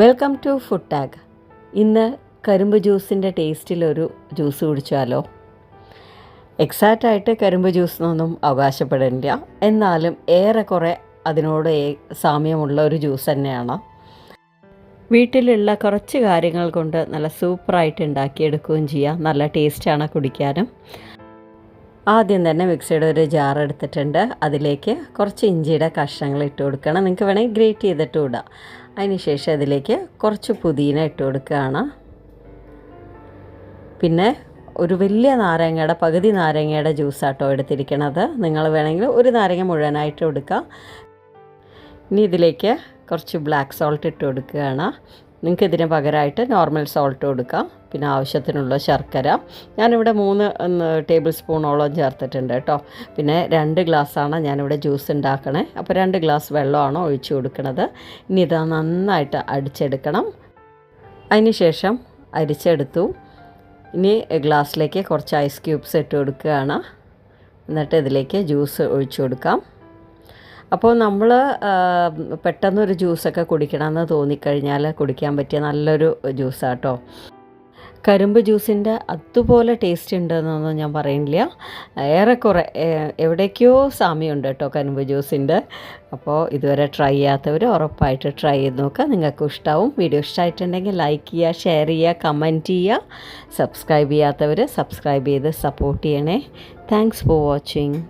Welcome to food tag. ഇന്ന് കരിമ്പ് ജ്യൂസിന്റെ ടേസ്റ്റിലൊരു juice കുടിച്ചാലോ? Exact ആയിട്ട് കരിമ്പ് ജ്യൂസ് എന്നൊന്നും അവകാശപ്പെടില്ല എന്നാലും ഏറെക്കുറെ അതിനോട് സാമ്യമുള്ള ഒരു ജ്യൂസ് തന്നെയാണ്. വീട്ടിലുള്ള കുറച്ച് കാര്യങ്ങൾ കൊണ്ട് നല്ല സൂപ്പറായിട്ട് ഉണ്ടാക്കിയെടുക്കുകയും ചെയ്യാം. നല്ല ടേസ്റ്റാണ് കുടിക്കാനും. ആദ്യം തന്നെ മിക്സിയുടെ ഒരു ജാർ എടുത്തിട്ടുണ്ട്. അതിലേക്ക് കുറച്ച് ഇഞ്ചിയുടെ കഷ്ണങ്ങൾ ഇട്ട് കൊടുക്കണം. നിങ്ങൾക്ക് വേണമെങ്കിൽ ഗ്രേറ്റ് ചെയ്തിട്ട് ഇടാം. അതിനുശേഷം അതിലേക്ക് കുറച്ച് പുതിന ഇട്ട് കൊടുക്കുകയാണ്. പിന്നെ ഒരു വലിയ നാരങ്ങയുടെ പകുതി നാരങ്ങയുടെ ജ്യൂസാട്ടോ എടുത്തിരിക്കണത്. നിങ്ങൾ വേണമെങ്കിൽ ഒരു നാരങ്ങ മുഴുവനായിട്ട് എടുക്കുക ഇനി ഇതിലേക്ക് കുറച്ച് ബ്ലാക്ക് സോൾട്ട് ഇട്ട് കൊടുക്കുകയാണ്. നിങ്ങൾക്ക് ഇതിന് പകരമായിട്ട് നോർമൽ സോൾട്ട് കൊടുക്കാം പിന്നെ ആവശ്യത്തിനുള്ള ശർക്കര. ഞാനിവിടെ മൂന്ന് ടേബിൾ സ്പൂണോളം ചേർത്തിട്ടുണ്ട് കേട്ടോ. പിന്നെ രണ്ട് ഗ്ലാസ്സാണ് ഞാനിവിടെ ജ്യൂസ് ഉണ്ടാക്കണേ. അപ്പോൾ രണ്ട് ഗ്ലാസ് വെള്ളമാണ് ഒഴിച്ചു കൊടുക്കുന്നത് ഇനി ഇത് നന്നായിട്ട് അടിച്ചെടുക്കണം. അതിന് ശേഷം അരിച്ചെടുത്തു. ഇനി ഗ്ലാസ്സിലേക്ക് കുറച്ച് ഐസ് ക്യൂബ്സ് ഇട്ട് കൊടുക്കുകയാണ്. എന്നിട്ട് ഇതിലേക്ക് ജ്യൂസ് ഒഴിച്ചു കൊടുക്കാം. അപ്പോൾ നമ്മൾ പെട്ടെന്നൊരു ജ്യൂസൊക്കെ കുടിക്കണമെന്ന് തോന്നിക്കഴിഞ്ഞാൽ കുടിക്കാൻ പറ്റിയ നല്ലൊരു ജ്യൂസാട്ടോ. കരിമ്പ് ജ്യൂസിന്റെ അതുപോലെ ടേസ്റ്റ് ഉണ്ടെന്നൊന്നും ഞാൻ പറയുന്നില്ല. ഏറെക്കുറെ എവിടേക്കോ സാമ്യമുണ്ട് കേട്ടോ കരിമ്പ് ജ്യൂസിന്റെ അപ്പോൾ ഇതുവരെ ട്രൈ ചെയ്യാത്തവർ ഉറപ്പായിട്ട് ട്രൈ ചെയ്ത് നോക്കുക. നിങ്ങൾക്ക് ഇഷ്ടമാവും വീഡിയോ ഇഷ്ടമായിട്ടുണ്ടെങ്കിൽ ലൈക്ക് ചെയ്യുക ഷെയർ ചെയ്യുക കമന്റ് ചെയ്യുക. സബ്സ്ക്രൈബ് ചെയ്യാത്തവർ സബ്സ്ക്രൈബ് ചെയ്ത് സപ്പോർട്ട് ചെയ്യണേ. Thanks for watching